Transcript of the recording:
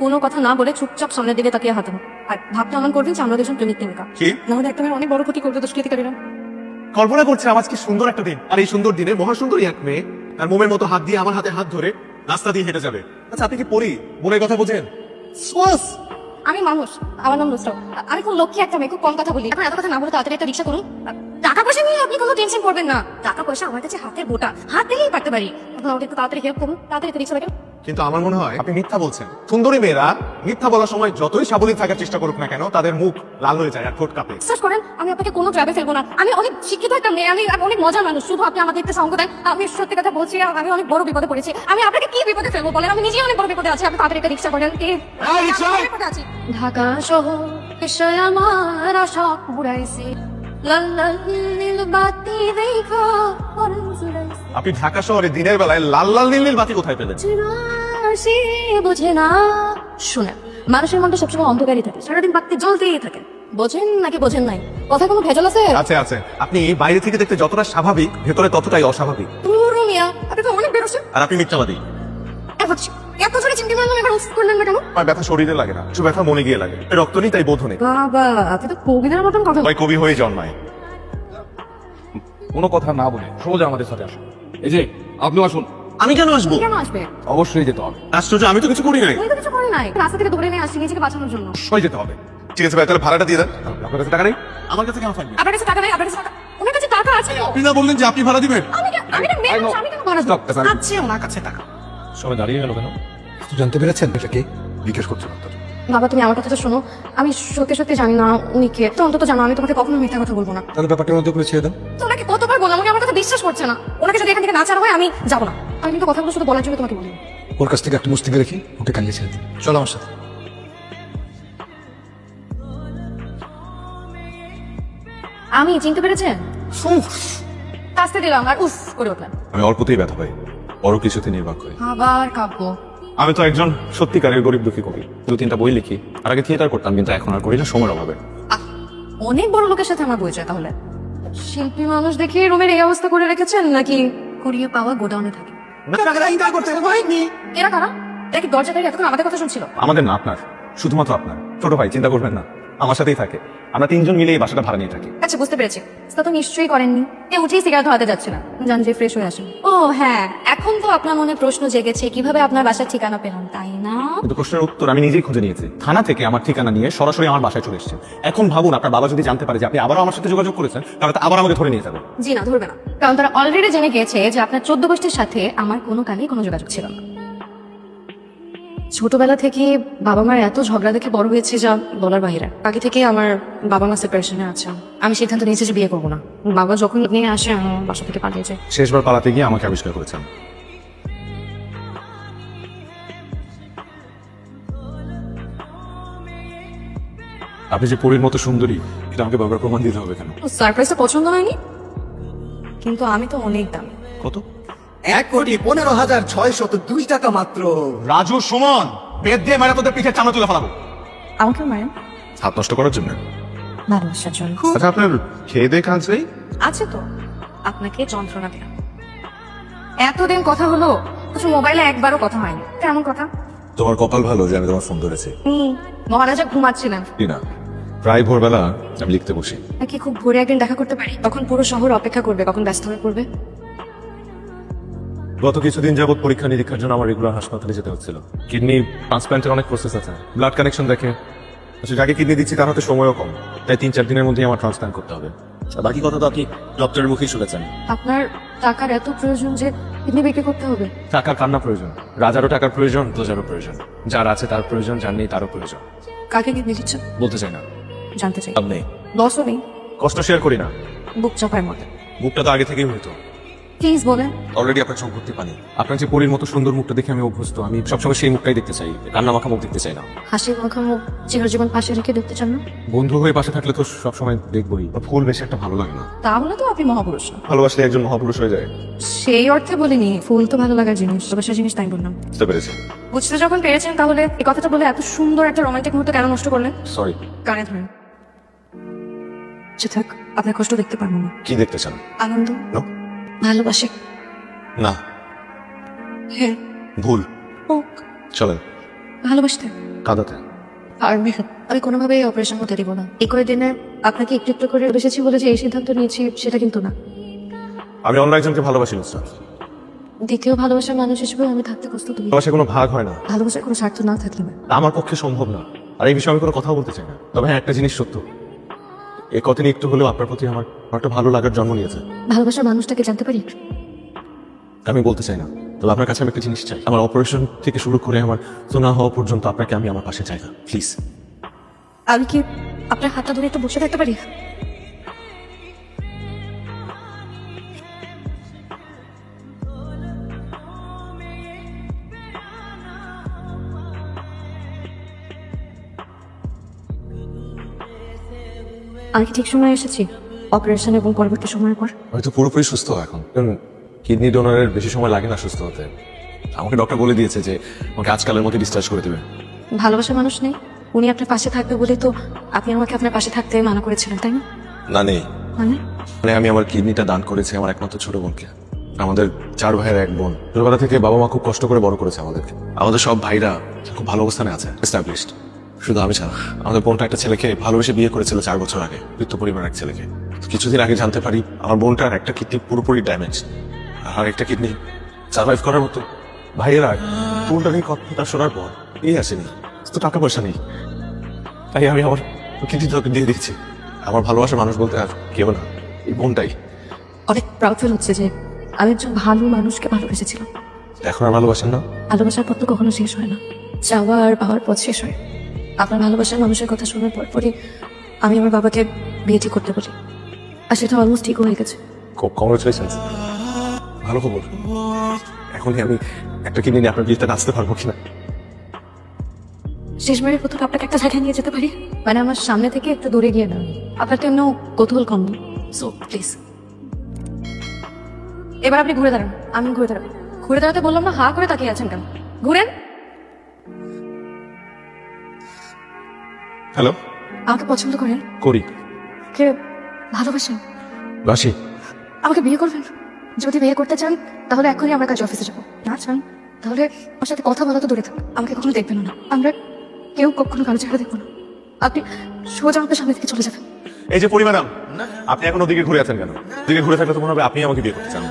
কোনো কথা না বলে চুপচাপ সামনের দিকে তাকিয়ে হাঁটানো আর ভাবতে এমন করবেন যে আমরা দুজন প্রেমিক প্রেমিকা। কি? নাহলে একটা মেয়ের অনেক বড় ক্ষতি করবে দুষ্কৃতিকারীরা কল্পনা করছিলাম আজকে সুন্দর একটা দিন। আর এই সুন্দর দিনে মহাসুন্দরী এক মেয়ে তার মোমের মতো হাত দিয়ে আমার হাতে হাত ধরে রাস্তা দিয়ে হেঁটে যাবে। আচ্ছা আপনি কি পড়ি মনের কথা বোঝেন? সোয়াস আমি মানুষ আমার নাম নুসরাত। আমি খুব লক্ষ্মী একটা মেয়ে খুব কম কথা বলি। এখন এত কথা না বলে তাড়াতাড়ি একটা রিক্সা করুন। টাকা পয়সা নিয়ে আপনি কোনো টেনশন করবেন না। টাকা পয়সা আমার কাছে হাতের বোটা। হাত দিলেই পারতে পারি। আমাকে একটু তাড়াতাড়ি হেল্প করুন। তাড়াতাড়ি একটা রিক্সা দেখেন কিন্তু আমার মনে হয় আপনি মিথ্যা বলছেন। সুন্দরী মেয়েরা মিথ্যা বলার সময় যতই সাবলীল থাকার চেষ্টা করুক না কেন তাদের মুখ লাল হয়ে যায় আর ঠোঁট কাঁপে। বিশ্বাস করেন আমি আপনাকে কোনো ট্র্যাপে ফেলব না। আমি অনেক শিক্ষিত একটা মেয়ে আমি অনেক মজার মানুষ। শুধু আপনি আমাকে একটা সঙ্গ দেন আমি সত্যি কথা বলছি আমি অনেক বড় বিপদে পড়েছি। আমি আপনাকে কি বিপদে ফেলব বলেন? আমি নিজেই অনেক বড় বিপদে আছি আপনি তাড়াতাড়ি একটা রিক্সা করেন। ঢাকা শহর বিষয় আমার আশা পুরাইছে লাল লাল নীল বাতি দেখা আপনি ঢাকা শহরে দিনের বেলায় লাল লাল নীল নীল বাতি কোথায় পেলেন? বোঝে না। শুনেন মানুষের মনটা সবসময় অন্ধকারই থাকে সারাদিন বাতি জ্বলতেই থাকে। বোঝেন নাকি বোঝেন নাই? কথা কোনো ভেজাল আছে? আছে আছে। আপনি বাইরে থেকে দেখতে যতটা স্বাভাবিক ভেতরে ততটাই অস্বাভাবিক। পুরো মিয়া আপনি তো অনেক বেরোছেন আর আপনি মিথ্যাবাদী। এত জোরে চিমটি মারলাম এবার উফ করলেন কেন? আমার ব্যথা শরীরে লাগে না কিছু ব্যথা মনে গিয়ে লাগে। রক্ত নেই তাই বোধ নেই। বাবা আপনি তো কবিদের মতন কথা কবি হয়ে জন্মায়। কোনো কথা না বলে সোজা আমাদের সাথে আসুন। এই যে আপনিও আসুন। আমি কেন আসব? কেন আসবে অবশ্যই যেতে হবে। আশ্চর্য আমি তো কিছু করি নাই। আমি তো কিছু করি নাই। রাস্তা থেকে ধরে নিয়ে আসছি নিজেকে বাঁচানোর জন্য। অবশ্যই যেতে হবে। ঠিক আছে ভাই তাহলে ভাড়াটা দিয়ে দেন। আপনার কাছে টাকা নেই? আমার কাছে কেন থাকবে? আপনার কাছে টাকা নেই আপনার কাছে টাকা ওনার কাছে টাকা আছে। আপনি না বললেন যে আপনি ভাড়া দিবেন। আমি আমি না মেয়ে I know. মানুষ, আমি কেন ভাড়া Stop, আছে ওনার কাছে টাকা। সবাই দাঁড়িয়ে গেল কেন? জানতে পেরেছেন এটা কে? জিজ্ঞেস করছেন বাবা তুমি আমার কথাটা শোনো। আমি সত্যি সত্যি জানি না উনি কে। তো অন্তত জানো আমি তোমাকে কখনো মিথ্যা কথা বলব না। তাহলে ব্যাপারটার মধ্যে করে ছেড়ে দেন। তো ওনাকে কতবার বললাম উনি আমার কথা বিশ্বাস করছে না। ওনাকে যদি এখান থেকে না ছাড়া হয় আমি যাব না। আমি কিন্তু কথাগুলো শুধু বলার জন্য তোমাকে বলি। ওর কাছ থেকে একটা মুস্তিকে রেখে ওকে কালিয়ে ছেড়ে দিন চলো আমার সাথে। আমি চিনতে পেরেছেন? কাস্তে দিলাম আর উফ করে উঠলাম। আমি অল্পতেই ব্যথা পাই। বড় কিছুতে নির্বাক করি। আবার কাব্য। আমি তো একজন সত্যিকারের গরিব দুঃখী কবি। দু তিনটা বই লিখি। আর আগে থিয়েটার করতাম কিন্তু এখন আর করি না সময়ের অভাবে। আহ, অনেক বড় লোকের সাথে আমার বই পরিচয় তাহলে। শিল্পী মানুষ দেখে রুমের এই অবস্থা করে রেখেছেন নাকি? কুড়িয়ে পাওয়া গোডাউনে থাকে। এরা কারা? এরা কি দরজা থেকে এতক্ষণ আমাদের কথা শুনছিল? আমাদের না আপনার। শুধুমাত্র আপনার। ছোট ভাই চিন্তা করবেন না। আমার সাথেই থাকে। আমরা তিনজন মিলে এই বাসাটা ভাড়া নিয়ে থাকি। আচ্ছা বুঝতে পেরেছি। তা তো নিশ্চয়ই করেননি এ উঠেই সিগারেট ধরাতে যাচ্ছে না। জান যে ফ্রেশ হয়ে আসেন। ও হ্যাঁ। এখন তো আপনার মনে প্রশ্ন জেগেছে কীভাবে আপনার বাসার ঠিকানা পেলাম তাই না? কিন্তু প্রশ্নের উত্তর আমি নিজেই খুঁজে নিয়েছি। থানা থেকে আমার ঠিকানা নিয়ে সরাসরি আমার বাসায় চলে এসেছে এখন ভাবুন আপনার বাবা যদি জানতে পারে যে আপনি আবারও আমার সাথে যোগাযোগ করেছেন তাহলে তো আবার আমাকে ধরে নিয়ে যাবে। জি না ধরবে না। কারণ তারা অলরেডি জেনে গিয়েছে যে আপনার চোদ্দ গোষ্ঠীর সাথে আমার কোনো কালেই কোনো যোগাযোগ ছিল না। ছোটবেলা থেকে বাবা মার এত ঝগড়া দেখে বড় হয়েছে যা বলার বাইরে আগে থেকে আমার বাবা মা সেপারেশনে আছে। আমি সিদ্ধান্ত নিয়েছি যে বিয়ে করব না। বাবা যখন নিয়ে আসে আমি আমার বাসা থেকে পালিয়ে যাই। শেষবার পালাতে গিয়ে আমাকে আবিষ্কার করেছেন। আপনি যে পরীর মতো সুন্দরী এটা আমাকে বাবার প্রমাণ দিতে হবে কেন? সারপ্রাইজটা পছন্দ হয়নি? কিন্তু আমি তো অনেক দামি। কত? এক কোটি পনেরো হাজার ছয়শত দুই টাকা মাত্র। রাজু সুমন বেদ দিয়ে মেরে তোদের পিঠে চামড়া তুলে ফেলাবো। আমাকে মারেন? হাত নষ্ট করার জন্য? ভালোবাসার জন্য আচ্ছা আপনার খেয়ে দিয়ে কাজ নেই? আছে তো। আপনাকে যন্ত্রণা দিলাম এতদিন কথা হলো কিছু মোবাইলে একবারও কথা হয়নি। কেমন কথা? তোমার কপাল ভালো যে আমি তোমার ফোন ধরেছি। হুম মহারাজা ঘুমাচ্ছিলেন। না প্রায় ভোরবেলা আমি লিখতে বসি। নাকি খুব ভোরে একদিন দেখা করতে পারি? তখন পুরো শহর অপেক্ষা করবে কখন ব্যস্ত হয়ে পড়বে? গত কিছুদিন যাবত পরীক্ষা নিরীক্ষার জন্য আমার রেগুলার হাসপাতালে যেতে হচ্ছিল। কিডনি ট্রান্সপ্লান্টের অনেক প্রসেস আছে। ব্লাড কানেকশন দেখে। আচ্ছা, যাকে কিডনি দিচ্ছি তার হাতে সময়ও কম। তাই তিন চার দিনের মধ্যেই আমার ট্রান্সপ্লান্ট করতে হবে। বাকি কথা তো আপনি ডক্টরের মুখেই শুনেছেন। আপনার টাকার এত প্রয়োজন যে কিডনি বিক্রি করতে হবে। টাকার কান্না প্রয়োজন। রাজারও টাকার প্রয়োজন প্রজারও প্রয়োজন। যার আছে তার প্রয়োজন যার নেই তারও প্রয়োজন। কাকে কিডনি দিচ্ছেন? বলতে চাই না। জানতে চাই। নেই। লসও নেই। কষ্ট শেয়ার করি না। বুক চাপায় মতো বুকটা তো আগে থেকেই হইতো। প্লিজ বলেন। অলরেডি আপনার ভর্তি পানি। আপনার যে পরীর মতো সুন্দর মুখটা দেখে আমি অভ্যস্ত। আমি সবসময় সেই মুখটাই দেখতে চাই। কান্না মাখা মুখ দেখতে চাই না। হাসি মাখা মুখ চিরজীবন পাশে রেখে দেখতে চান না? বন্ধু হয়ে পাশে থাকলে তো সবসময় দেখবই। ফুল বেশি একটা ভালো লাগে না। তাহলে তো আপনি মহাপুরুষ না। ভালোবাসলে একজন মহাপুরুষ হয়ে যায়। সেই অর্থে বলিনি ফুল তো ভালো লাগার জিনিস ভালোবাসার জিনিস তাই বললাম। বুঝতে পেরেছি। বুঝতে যখন পেরেছেন তাহলে এই কথাটা বলে এত সুন্দর একটা রোমান্টিক মুহূর্ত কেন নষ্ট করলেন? সরি কানে ধরেন। আচ্ছা থাক আপনার কষ্ট দেখতে পারব না। কি দেখতে চান? আনন্দ? ভালোবাসে। না। হ্যাঁ। ভুল। হোক চলেন। ভালোবাসতে। কাদাতে। আর আমি কোনোভাবেই অপারেশন হতে দিব না। এই কয়েকদিনে আপনাকে একটু একটু করে বসেছি বলে যে এই সিদ্ধান্ত নিয়েছি সেটা কিন্তু না। আমি অন্য একজনকে ভালোবাসি নুসরাত দ্বিতীয় ভালোবাসার মানুষ হিসেবে আমি থাকতে প্রস্তুত হই। ভালোবাসার কোনো ভাগ হয় না। ভালোবাসার কোনো স্বার্থ না থাকলে আমার পক্ষে সম্ভব না। আর এই বিষয়ে আমি কোনো কথা বলতে চাই না। তবে হ্যাঁ একটা জিনিস সত্য। এ কতদিন একটু হলেও আপনার প্রতি আমার একটা ভালো লাগার জন্ম নিয়েছে। ভালোবাসার মানুষটাকে জানতে পারি আমি বলতে চাই না। তবে আপনার কাছে আমি একটা জিনিস চাই। আমার অপারেশন থেকে শুরু করে আমার সোনা হওয়া পর্যন্ত আপনাকে আমি আমার পাশে চাই না। প্লিজ আমি কি আপনার হাতটা ধরে একটু বসে থাকতে পারি? আমি কি ঠিক সময় এসেছি? অপারেশন এবং পরবর্তী সময়ের পর? আমি তো পুরোপুরি সুস্থ এখন। কিডনি ডোনারের বেশি সময় লাগে না সুস্থ হতে আমাকে ডক্টর বলে দিয়েছে যে আমাকে আজকালের মধ্যে ডিসচার্জ করে দেবে। ভালোবাসার মানুষ নেই। উনি আপনার পাশে থাকবে বলে তো আপনি আমাকে আপনার পাশে থাকতে মানা করেছিলেন তাই না? না নেই। মানে? মানে আমি আমার কিডনিটা দান করেছি আমার একমাত্র ছোট বোনকে। আমাদের চার ভাইয়ের এক বোন। ছোটবেলা থেকে বাবা মা খুব কষ্ট করে বড় করেছে আমাদেরকে। আমাদের সব ভাইরা খুব ভালো অবস্থানে আছে এস্টাবলিশড শুধু আমি ছাড়া। আমাদের বোনটা একটা ছেলেকে ভালোবেসে বিয়ে করেছিল চার বছর আগে মৃত্যু পরিবার এক ছেলেকে। কিছুদিন আগে জানতে পারি আমার বোনটার একটা কিডনি পুরোপুরি ড্যামেজ আর একটা কিডনি সার্ভাইভ করার মতো। ভাইয়েরা বোনটা নিয়ে কথা শোনার পর এই আসেনি। তো টাকা পয়সা নেই। তাই আমি আমার কিডনি তোকে দিয়ে দিচ্ছি আমার ভালোবাসার মানুষ বলতে আর কেউ না এই বোনটাই। অনেক প্রাউড ফিল হচ্ছে যে আমি একজন ভালো মানুষকে ভালোবেসেছিলাম। এখন আর ভালোবাসেন না? ভালোবাসার পথ তো কখনো শেষ হয় না। চাওয়া আর পাওয়ার পথ শেষ হয়। আপনার ভালোবাসার মানুষের কথা শোনার পর পরই আমি আমার বাবাকে বিয়ে ঠিক করতে পারি। আর সেটা অলমোস্ট ঠিক হয়ে গেছে। কংগ্রেচুলেশন ভালো খবর। এখনই আমি একটা কিনে নিয়ে আপনার বিয়েতে নাচতে পারব কিনা? শেষবারের প্রথম আপনাকে একটা জায়গায় নিয়ে যেতে পারি। মানে আমার সামনে থেকে একটু দূরে গিয়ে না। আপনার তো এমনিও কৌতূহল কম। সো প্লিজ এবার আপনি ঘুরে দাঁড়ান। আমি ঘুরে দাঁড়াবো। ঘুরে দাঁড়াতে বললাম না হা করে তাকিয়ে আছেন কেন? ঘুরেন। হ্যালো? আমাকে পছন্দ করেন? করি। কে ভালোবাসেন বাসি। আমাকে বিয়ে করবেন? যদি বিয়ে করতে চান তাহলে এখনই আমার কাছে অফিসে যাব। না চান তাহলে আমার সাথে কথা বলা তো দূরে থাক। আমাকে কখনো দেখবেন না। আমরা কেউ কখনো কারও চেহারা দেখব না। আপনি সোজা আমাকে সামনে থেকে চলে যাবেন। এই যে পরিমাণাম আপনি এখন ওদিকে ঘুরে আছেন কেন? ওদিকে ঘুরে থাকলে তো মনে হবে আপনি আমাকে বিয়ে করতে চান।